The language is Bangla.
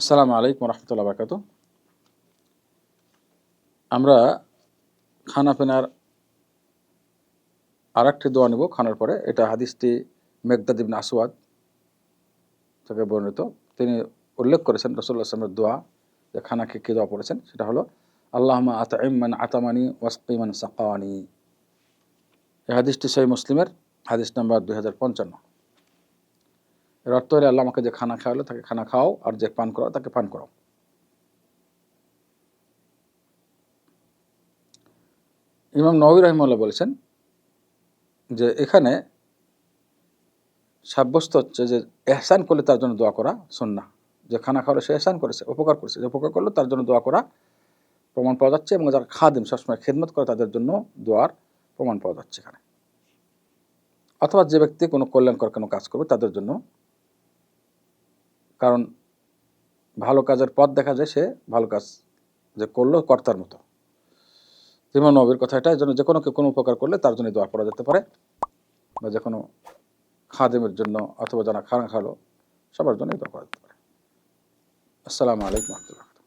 আসসালামু আলাইকুম রহমতুল্লাহ বারকাত আমরা খানা পিনার আর একটি দোয়া নেব খানার পরে। এটা হাদিসটি মেঘদাদ ইবনে আসওয়াদ থেকে বর্ণিত। তিনি উল্লেখ করেছেন রসুল্লাহ আসলামের দোয়া যে খানাকে কী দোয়া পড়েছেন? সেটা হলো আল্লাহমা আতঈমান আতামানি ওয়াসকিমান সাকাওয়ানি এই হাদিসটি সেই মুসলিমের হাদিস নাম্বার দুই হাজার পঞ্চান্ন। এর অর্থ হলে আল্লাহ আমাকে যে খানা খাওয়ালো তাকে খানা খাও, আর যে পান করাও তাকে পান করাও ইমাম নবী রহিমুল্লাহ বলেছেন যে এখানে সাব্যস্ত হচ্ছে যে এহসান করলে তার জন্য দোয়া করা সন্না যে খানা খাওয়ালে সে এহসান করেছে, উপকার করেছে। যে উপকার করল তার জন্য দোয়া করা প্রমাণ পাওয়া যাচ্ছে এবং যারা খাদিম সবসময় খেদমত করে তাদের জন্য দোয়ার প্রমাণ পাওয়া যাচ্ছে এখানে। অথবা যে ব্যক্তি কোনো কল্যাণকর কোনো কাজ করবে তাদের জন্য কারণ ভালো কাজের পথ দেখা যায়, সে ভালো কাজ যে করল কর্তার মতো। যেমন নবীর কথা এটা জন্য যে কোনো কোনো উপকার করলে তার জন্য দোয়া করা যেতে পারে। বা যে কোনো খাদেমের জন্য অথবা যারা খানা খালো, সবার জন্যই দোয়া করা যেতে পারে। আসসালামু আলাইকুম রহমতুল্লাহ।